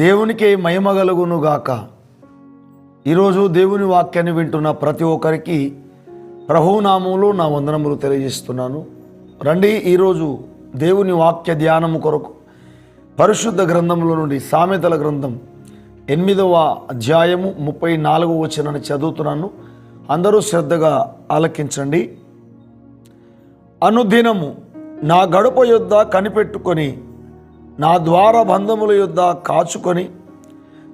దేవునికే మహిమ కలుగునుగాక ఈరోజు దేవుని వాక్యాన్ని వింటున్న ప్రతి ఒక్కరికి ప్రభునామంలో నా వందనములు తెలియజేస్తున్నాను. రండి ఈరోజు దేవుని వాక్య ధ్యానము కొరకు పరిశుద్ధ గ్రంథంలో నుండి సామెతల గ్రంథం ఎనిమిదవ అధ్యాయము ముప్పై నాలుగవ వచనాన్ని చదువుతున్నాను. అందరూ శ్రద్ధగా ఆలకించండి. అనుదినము నా గడప యొద్ద కనిపెట్టుకొని నా ద్వార బంధముల యొద్ద కాచుకొని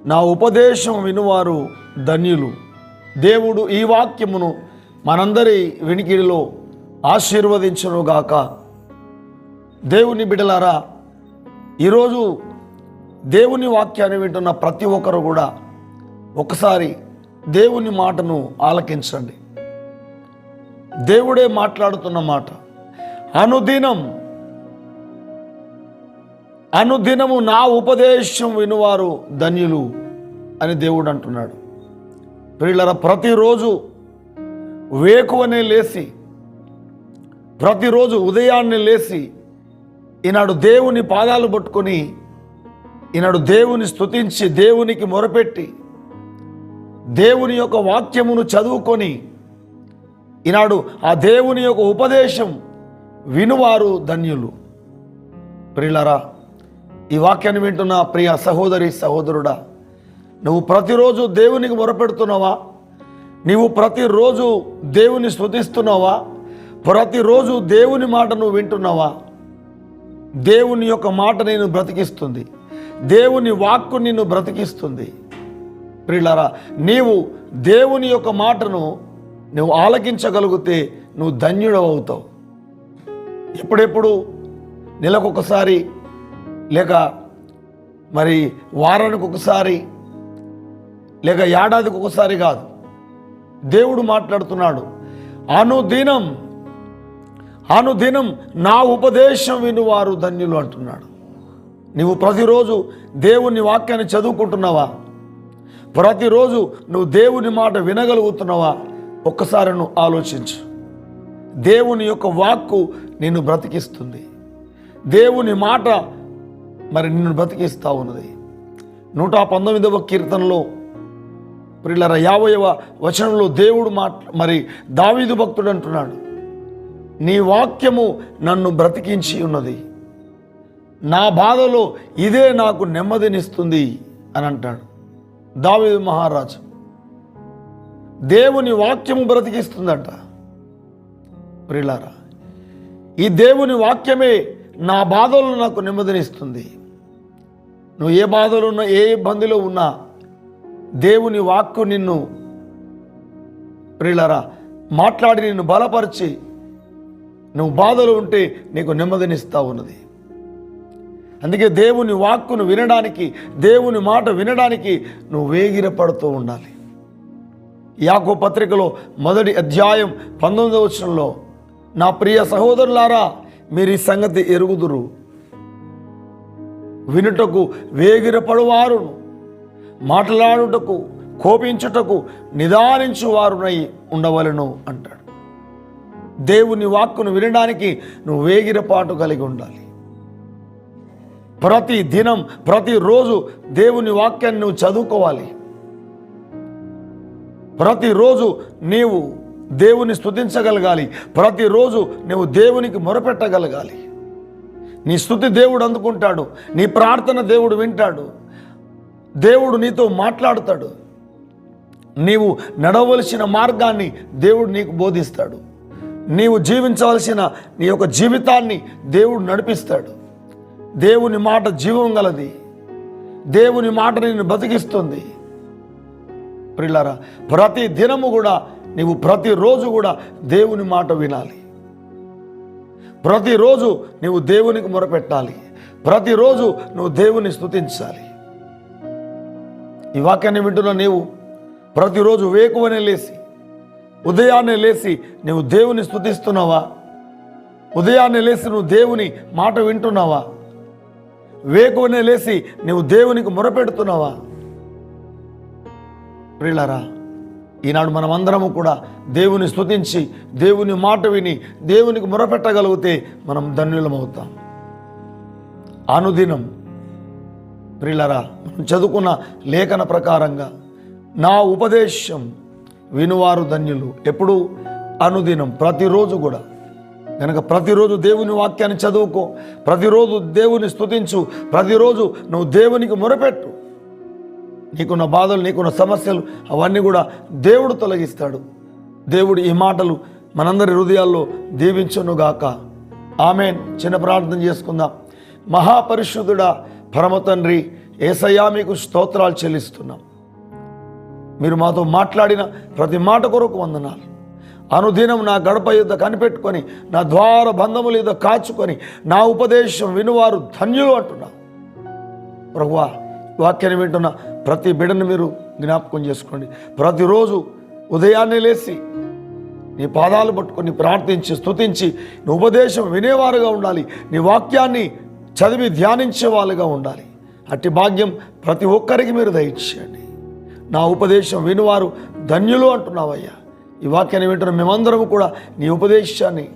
నా ఉపదేశం వినువారు ధన్యులు. దేవుడు ఈ వాక్యమును మనందరి వినికిడిలో ఆశీర్వదించనుగాక. దేవుని బిడలారా ఈరోజు దేవుని వాక్యాన్ని వింటున్న ప్రతి ఒక్కరు కూడా ఒకసారి దేవుని మాటను ఆలకించండి. దేవుడే మాట్లాడుతున్న మాట అనుదినం అనుదినము నా ఉపదేశం వినువారు ధన్యులు అని దేవుడు అంటున్నాడు. పిల్లల ప్రతిరోజు వేకువనే లేచి ప్రతిరోజు ఉదయాన్నే లేచి ఈనాడు దేవుని పాదాలు పట్టుకొని ఈనాడు దేవుని స్తుతించి దేవునికి మొరపెట్టి దేవుని యొక్క వాక్యమును చదువుకొని ఈనాడు ఆ దేవుని యొక్క ఉపదేశం వినువారు ధన్యులు. ప్రిలరా ఈ వాక్యాన్ని వింటున్న ప్రియ సహోదరి సహోదరుడా నువ్వు ప్రతిరోజు దేవునికి మొరపెడుతున్నావా? నీవు ప్రతిరోజు దేవుని స్థుతిస్తున్నావా ప్రతిరోజు దేవుని మాట నువ్వు వింటున్నావా? దేవుని యొక్క మాట నేను బ్రతికిస్తుంది. దేవుని వాక్కు నిన్ను బ్రతికిస్తుంది. ప్రియులారా నీవు దేవుని యొక్క మాటను నువ్వు ఆలకించగలిగితే నువ్వు ధన్యుడవుతావు ఎప్పుడెప్పుడు? నెలకొకసారి లేక మరి వారానికి ఒకసారి లేక ఏడాదికి ఒకసారి కాదు. దేవుడు మాట్లాడుతున్నాడు అనుదినం అనుదినం నా ఉపదేశం వినువారు ధన్యులు అంటున్నాడు. నువ్వు ప్రతిరోజు దేవుని వాక్యాన్ని చదువుకుంటున్నావా? ప్రతిరోజు నువ్వు దేవుని మాట వినగలుగుతున్నావా? ఒక్కసారి నువ్వు ఆలోచించు. దేవుని యొక్క వాక్కు నిన్ను బ్రతికిస్తుంది. దేవుని మాట మరి నిన్ను బ్రతికిస్తూ ఉన్నది. నూట పంతొమ్మిదవ కీర్తనలో ప్రిల్లర యాభైవ వచనంలో దేవుడు మాట్ మరి దావీదు భక్తుడు అంటున్నాడు నీ వాక్యము నన్ను బ్రతికించి ఉన్నది. నా బాధలో ఇదే నాకు నెమ్మదినిస్తుంది అని అంటాడు దావీదు మహారాజు. దేవుని వాక్యము బ్రతికిస్తుందంట ప్రిలారా ఈ దేవుని వాక్యమే నా బాధలు నాకు నెమ్మదినిస్తుంది. నువ్వు ఏ బాధలు ఉన్నా ఏ ఇబ్బందిలో ఉన్నా దేవుని వాక్కు నిన్ను ప్రియులరా మాట్లాడి నిన్ను బలపరిచి నువ్వు బాధలు ఉంటే నీకు నెమ్మదినిస్తా ఉన్నది. అందుకే దేవుని వాక్కును వినడానికి దేవుని మాట వినడానికి నువ్వు వేగిరపడుతూ ఉండాలి. యాకో పత్రికలో మొదటి అధ్యాయం పంతొమ్మిదవ వచనంలో నా ప్రియ సహోదరులారా మీరు ఈ సంగతి ఎరుగుదురు. వినుటకు వేగిరపడువారును మాట్లాడుటకు కోపించుటకు నిదానించువారునై ఉండవలను అంటాడు. దేవుని వాక్కును వినడానికి నువ్వు వేగిరపాటు కలిగి ఉండాలి. ప్రతి దినం ప్రతిరోజు దేవుని వాక్యాన్ని నువ్వు చదువుకోవాలి. ప్రతిరోజు నీవు దేవుని స్తుతించగలగాలి. ప్రతిరోజు నువ్వు దేవునికి మొరపెట్టగలగాలి. నీ స్థుతి దేవుడు అందుకుంటాడు. నీ ప్రార్థన దేవుడు వింటాడు. దేవుడు నీతో మాట్లాడతాడు. నీవు నడవలసిన మార్గాన్ని దేవుడు నీకు బోధిస్తాడు. నీవు జీవించవలసిన నీ యొక్క జీవితాన్ని దేవుడు నడిపిస్తాడు. దేవుని మాట జీవం గలది. దేవుని మాట నిన్ను బతికిస్తుంది. ప్రిల్లరా ప్రతి దినము కూడా నీవు ప్రతిరోజు కూడా దేవుని మాట వినాలి. ప్రతిరోజు నువ్వు దేవునికి మొరపెట్టాలి. ప్రతిరోజు నువ్వు దేవుని స్తుతించాలి. ఈ వాక్యాన్ని వింటున్న నీవు ప్రతిరోజు వేకువనే లేచి ఉదయాన్నే లేచి నువ్వు దేవుని స్తుతిస్తున్నావా? ఉదయాన్నే లేచి నువ్వు దేవుని మాట వింటున్నావా? వేకువనే లేచి నువ్వు దేవునికి మొరపెడుతున్నావా? ప్రిలరా ఈనాడు మనమందరము కూడా దేవుని స్తుతించి దేవుని మాట విని దేవునికి మొరపెట్టగలిగితే మనం ధన్యులమవుతాం. అనుదినం ప్రిల్లరా మనం చదువుకున్న లేఖన ప్రకారంగా నా ఉపదేశం వినువారు ధన్యులు. ఎప్పుడు? అనుదినం ప్రతిరోజు కూడా. కనుక ప్రతిరోజు దేవుని వాక్యాన్ని చదువుకో ప్రతిరోజు దేవుని స్తుతించు ప్రతిరోజు నువ్వు దేవునికి మొరపెట్టు. నీకున్న బాధలు నీకున్న సమస్యలు అవన్నీ కూడా దేవుడు తొలగిస్తాడు. దేవుడు ఈ మాటలు మనందరి హృదయాల్లో దీవించునుగాక. ఆమె చిన్న ప్రార్థన చేసుకుందాం. మహాపరిశుద్ధుడా పరమ తండ్రి ఏసయ్యా మీకు స్తోత్రాలు చెల్లిస్తున్నాం. మీరు మాతో మాట్లాడిన ప్రతి మాట కొరకు వందనాలు. అనుదినం నా గడప యుద్ధ కనిపెట్టుకొని నా ద్వార బంధముల యుద్ధ కాచుకొని నా ఉపదేశం వినువారు ధన్యులు అంటున్నా. ప్రభువా వాక్యాన్ని వింటున్న ప్రతి బిడ్డను మీరు జ్ఞాపకం చేసుకోండి. ప్రతిరోజు ఉదయాన్నే లేచి నీ పాదాలు పట్టుకొని ప్రార్థించి స్తుతించి నీ ఉపదేశం వినేవారుగా ఉండాలి. నీ వాక్యాన్ని చదివి ధ్యానించే వాళ్ళుగా ఉండాలి. అట్టి భాగ్యం ప్రతి ఒక్కరికి మీరు దయచేయండి. నా ఉపదేశం వినువారు ధన్యులు అంటున్నావయ్యా. ఈ వాక్యాన్ని వింటున్న మేమందరం కూడా నీ ఉపదేశాన్ని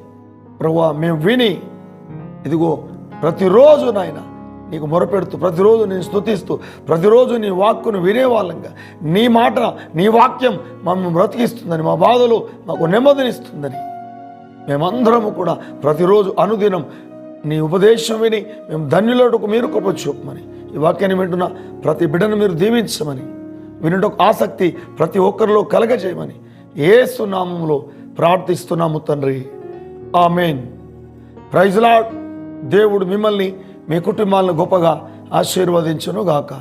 ప్రభు మేము విని ఇదిగో ప్రతిరోజు నాయన నీకు మొరపెడుతూ ప్రతిరోజు నేను స్తుతిస్తూ ప్రతిరోజు నీ వాక్కును వినేవాళ్ళంగా. నీ మాట నీ వాక్యం మమ్మల్ని బ్రతికిస్తుందని మా బాధలు మాకు నెమ్మదినిస్తుందని. మేమందరము కూడా ప్రతిరోజు అనుదినం నీ ఉపదేశం విని మేము ధన్యులకు మీరు కృప చూపమని ఈ వాక్యాన్ని వింటున్న ప్రతి బిడ్డను మీరు దీవించమని. వినటకు ఆసక్తి ప్రతి ఒక్కరిలో కలగజేయమని. ఏ సునామంలో ప్రార్థిస్తున్నాము తండ్రి. ఆమెన్. ప్రైజ్లాడ్ దేవుడు మిమ్మల్ని మీ కుటుంబాలను గొప్పగా ఆశీర్వదించును గాక